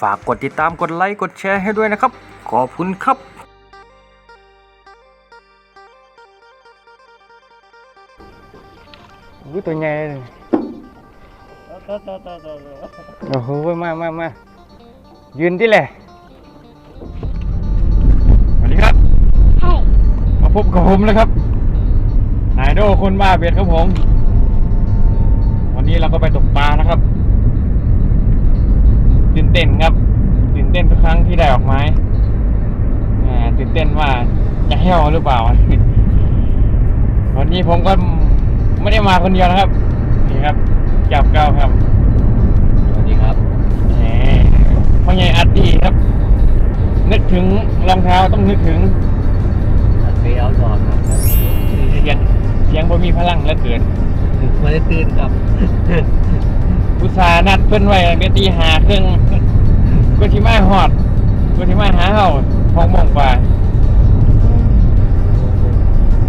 ฝากกดติดตามกดไลค์กดแชร์ให้ด้วยนะครับ ขอบคุณครับอุ้ยตัวใหญ่เลยโอ้โหมามามายืนที่แหละสวัสดีครับมาพบกับผมแล้วครับนายโดคนบ้าเบ็ดครับผม วันนี้เราก็ไปตกปลานะครับ ตื่นเต้นครับตื่นเต้นทุกครั้งที่ได้ออกไม้อ่าตื่นเต้นว่าจะแห้วหรือเปล่า วันนี้ผมก็ไม่ได้มาคนเดียวนะครับ นี่ครับจับเก้าครับสวัสดีครับแหมพ่อใหญ่อัดดีครับ นึกถึงรองเท้าต้องนึกถึงอันเฟียวสอนครับเสียงเสียงบ่มีพลังเหลือเกินไม่ได้ตื่นครับอุต สานัดเพิ่นไว้ตั้งแต่ตีหาครึ่งก็ที่มาหอดก็ที่มาหาเฮาหกโมงกว่า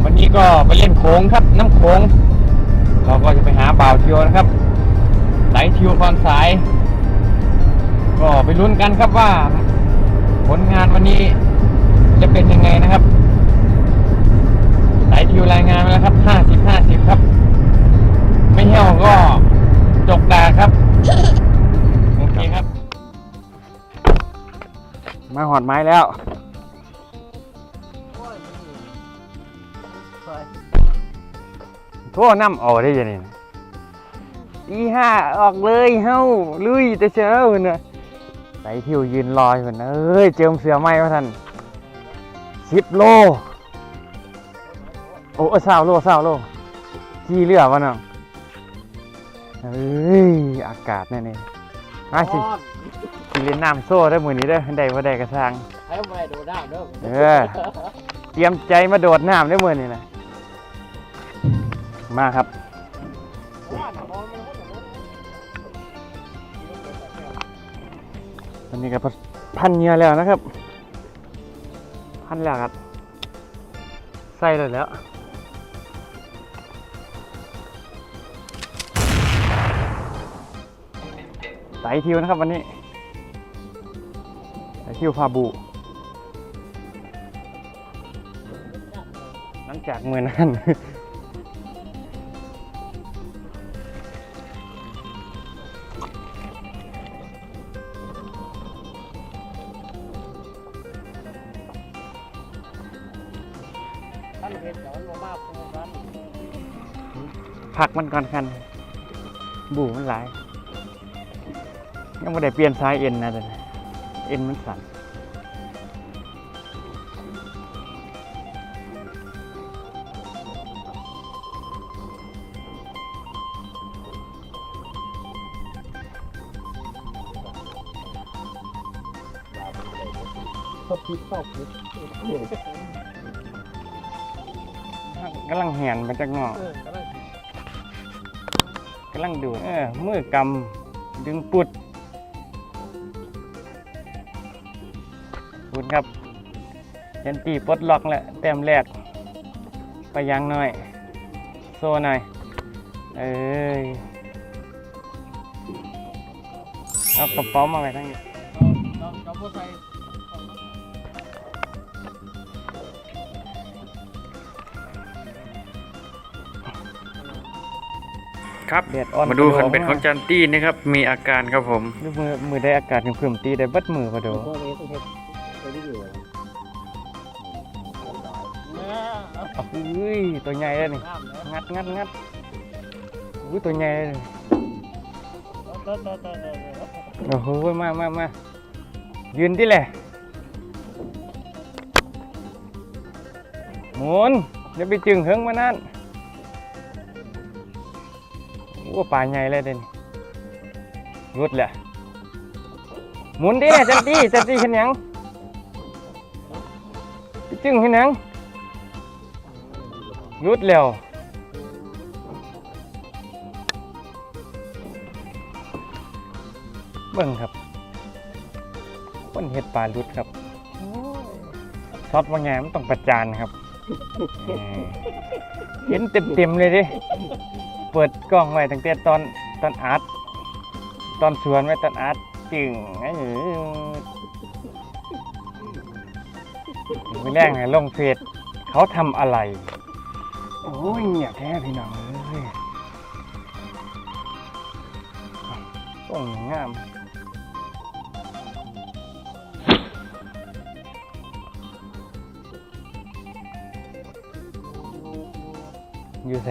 วันนี้ก็ไปเล่นโขงครับ น้ำโขงเราก็จะไปหาบ่าวเที่ยวนะครับไหลทิวตอนสาย ก็ไปลุ้นกันครับว่า ผลงานวันนี้จะเป็นยังไงนะครับไหลทิวรายงานมาแล้วครับห้าสิบห้าสิบครับ ไม่เหี่ยวก็จกดาครับ โอเคครับ มาหอดไม้แล้ว โทษน้ำออกได้ยังไงอีห้าออกเลยเฮ้าลุยแต่เช้าเนอะใส่ทิวยืนรออยู่นะเอ้ยเจิมเสือไหมวะท่านสิบโล โอ้เศร้าโลเศร้าโลขี่เรือวะน้อง เอ้ยอากาศแน่นี่มาสิสิเล่นน้ำโซ่ได้อมือนี้ได้อได้บ่ได้กระซังให้ไม่ดูดาวเด้อเออเตรียมใจมาโดดน้ำได้อมือนี้นะมาครับอันนี้ก็พันเหงื่อแล้วนะครับ พันแล้วครับ ใส่เลยแล้ว ไตทิวนะครับวันนี้ไต่ทิวพาบูหลังจากมือนั่นเห็นสอนมาบ้าปูกันพักมันก่อนคันบูมันหลาย ยังไม่ได้เปลี่ยนสายเอ็นนะแต่นะเอ็นมันสั่นชอบคิดชอบคิดกำลังแหนไปจากงอกเออกำลังกำลังดูดเออมือกำดึงปุดปุด เห็นตีปลดล็อกแล้วแต้มแรกไปยังหน่อย โซ่หน่อย เอ้ยเอากระเป๋ามาไว้ทั้งนี้เราเราพูดไปครับแดดอ่อนมาดูกระขันโเป็ดของจันตี้นะครับ มีอาการครับผมดูมือมือได้อากาศเพิ่มๆตีได้เบัดมือมาดู องเห็นไปที่อยู่อุ้ยตัวใหญ่เลยนี่น้ำแล้วงัดงัดงัดอุ้ยตัวใหญ่เลยโอ้โหมามามายืนที่แหละหมุนอย่าไปจึงเฮิงมานั่นว่าปลาใหญ่เลยเด่นรุดแหละหมุนดิจันตีจันตีขึ้นยังไปจึงขึ้นยัง รุดแล้วเบิ่งครับคนเห็ดปลาลุดครับซอสบางอย่างมันต้องประจานครับเออเห็นเต็มๆเลยดิ เปิดกล้องไว้ตั้งแต่ตอนตอนอาร์ตตอนสวนไว้ตอนอาร์ตจึงเออไม่แรกเนี่ยลงเฟซเขาทำอะไร โอ้ยเงียบแท้พี่น้องเอ้ยต้องงามอยู่ไส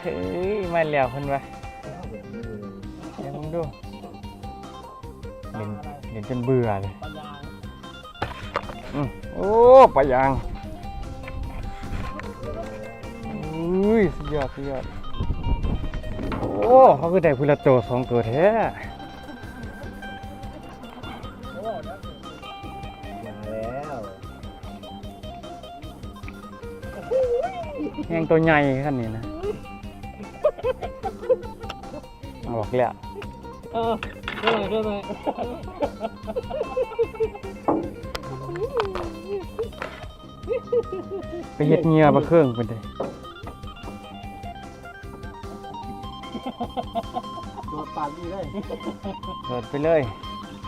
เฮ้ยมาแล้วเพิ่นวะเดี๋ยวมึงดูเล่นเล่นจนเบื่อเลยอืมโอ้ปลายาง อุ้ยสุดยอดสุดยอดโอ้เขาคือได้พุละตัวสองตัวแท้โอ้แล้วมาแล้วแหงตัวใหญ่ขั้นนี้นะเอาบอกแล้วเออเออเออเออไปเฮ็ดเหงียบะเครื่องเป็นได โดดปากดีเลยโดดไปเลย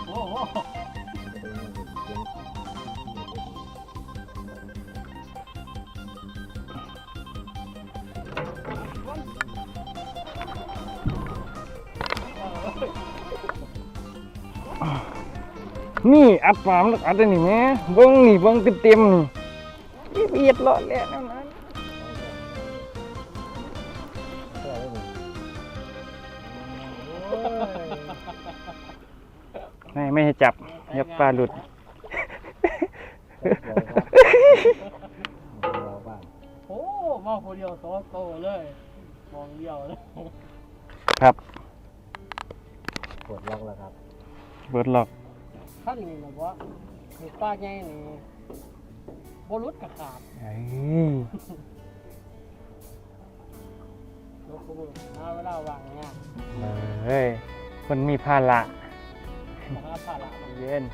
โอ้โหนี่อัดปามแล้วอัดอันนี่แม่เบิ้งนี่เบิ้งเต็มๆนี่เอียดเลาะแล้วนั่น ไม่ไม่ให้จับอย่าปลาหลุดเราบ้างโอ้มาคนเดียวสองโตเลยมองเดียวเลยครับปวดล็อกแล้วครับเบิดหลอกขั้นนี้นะว่าคือป้าใหญ่นี่บรุษกับขาด เอ้ยลู กมือาเวลาวางเนี่ยเอ้ยคนมีภาระมาหาผ่าละมันเย็น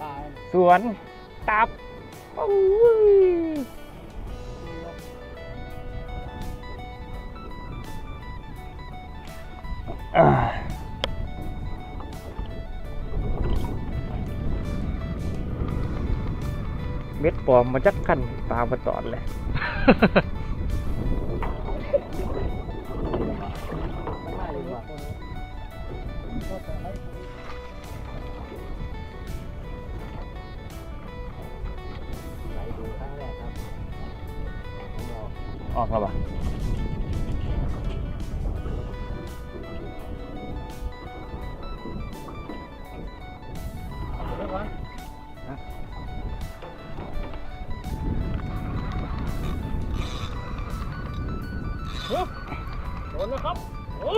ตายสวน ตับโอ้ย อ่าเม็ดปลอมมาจักกันปลามาตอดเลย ออกแล้วปะเรียกว่าโดนนะครับโอ้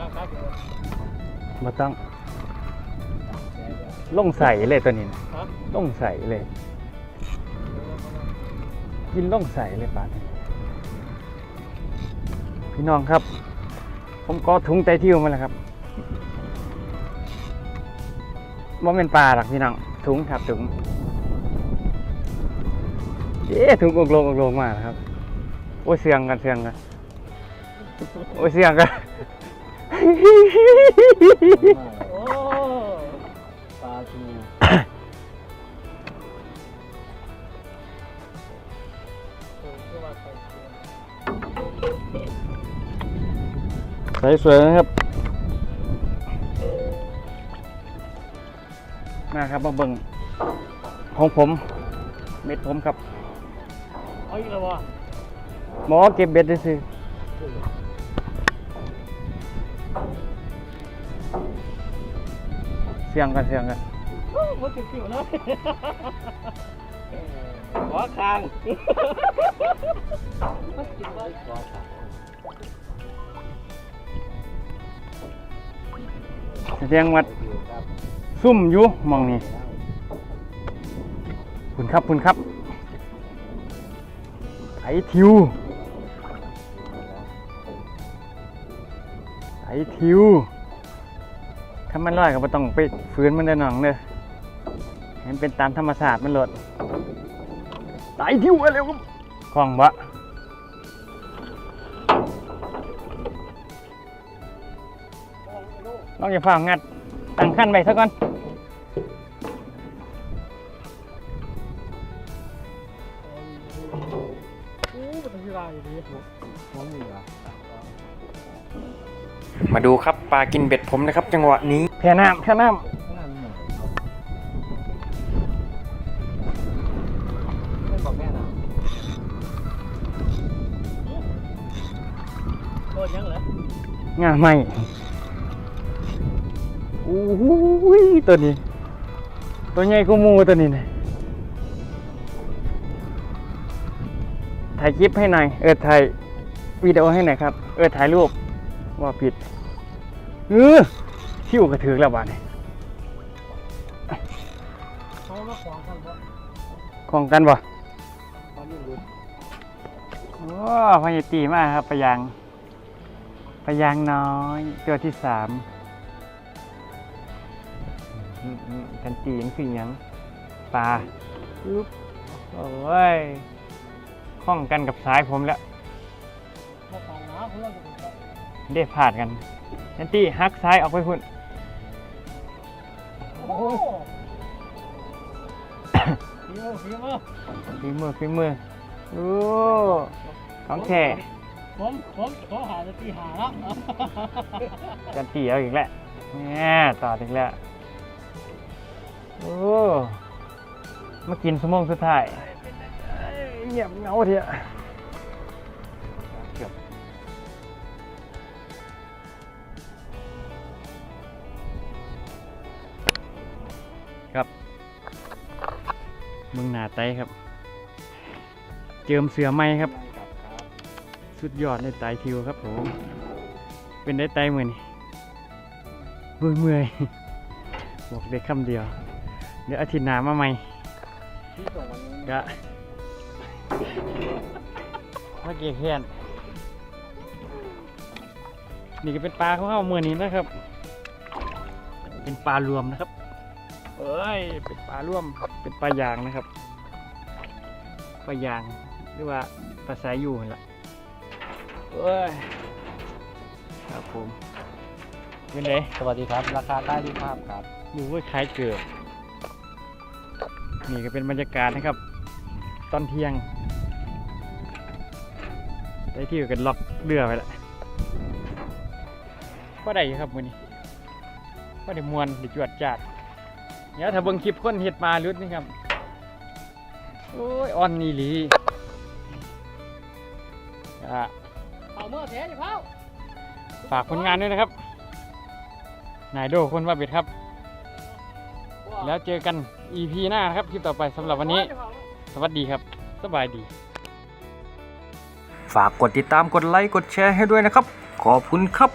นะครับมาต้องลงใส่เลยตัวนี้นะฮะลงใส่เลย กินลงใส่เลยปาดพี่น้องครับ ผมก็ถุงไตทิวมาแล้วครับว่าเป็นปลาหรอกพี่น้องถุงครับถุงเอ๊ะถุงอกลงอกลงมาครับ โอ้เสียงกันเสียงกันโอ้เสียงกันปลาทู ส่สวยนะครับมาครับมาเบิ่งของผม เม็ดผมครับเอาอีกแล้ววะหมอเก็บเบ็ดได้ซื้อเสียงกันเสียงกันมันติดผิวเลยหัวคางมันติดไว้ กอขาเสียงวัดซุ่มอยู่มองนี้คุณครับคุณครับไถทิวไถทิวถ้ามันลอยก็บ่ต้องไปฝืนมันเด้อน้องเด้อให้มันเป็นตามธรรมชาติมันโลดไถทิวไปเร็วครับคล่องบะ ต้องอย่าฝ่างัดตั้งขั้นไปซะก่อนโอ้มันที่ไรอยู่ดีน้องมีเหรอมาดูครับปลากินเบ็ดผมนะครับ จังหวะนี้แค่น้ำแค่น้นั่นหน่อยไม่บอกแม่นะโดนยังเหรอำงาไม่โอ้โหตัวนี้ ตัวใหญ่กูมูตัวนี้นะถ่ายคลิปให้หน่อย เออถ่ายวิดีโอให้หน่อยครับ เออถ่ายรูปว่าผิดเออที่อุกระถือแล้วบ้านี่เขามาขวางกันบ่ของกันบ่โอ้พญาตีมากครับปลายางปลายางน้อยตัวที่สาม กันตีนคือยังปลาปึ๊บโอ้ยคล้องกันกับสายผมแล้วเพื่อนอยู่บ่ได้ผ่านกันกันตีฮักซ้ายออกไปพุ่นโอ้โหฝีมือฝีมือฝีมือฝีมือโอ้ของแท้ผมผมผมหาจะตีหาแล้วกันตีเอาอีกแล้วเนี่ยต่ออีกแล้ว โอ้มากินสมองสุดท้ายเงียบเงาเถอะเกือบครับมืองหนาไตครับ เจิมเสือไหมครับ สุดยอดในไตทิวครับผมเป็นได้ไตมือนี่เมื่อยเมื่อยบอกได้คำเดียว เดี๋ยวอาทิตย์หน้ามาใหม่ที่ส่งวันนี้กะมาเกี่เขียนนี่ก็เป็นปลาของเขาเมื่อนี้นะครับ เป็นปลารวมนะครับ เอ้ย เป็นปลารวม เป็นปลายางนะครับ ปลายางหรือว่าปลาสายอยู่นั่นล่ะเอ้ย ครับผมเป็นไงสวัสดีครับ ราคาใต้รูปภาพครับ ดูว่าคล้ายเกือบ นี่ก็เป็นบรรยากาศนะครับ ตอนเที่ยง ได้ที่อยู่กันล็อกเรือไปละก็ได้ครับมือนี้ก็ได้มวนได้จวดจัดเดี๋ยวถ้าเบิ่งคลิปคนเห็ดปลาลุดนี่ครับโอ้ยอ่อนนี่หลีอะเอาเมื่อแท้ดิเผาฝากผลงานด้วยนะครับ นายโดคนว่าบ็ดครับ แล้วเจอกัน EP หน้านะครับคลิปต่อไปสำหรับวันนี้ สวัสดีครับ สบายดี ฝากกดติดตามกดไลค์กดแชร์ให้ด้วยนะครับ ขอบคุณครับ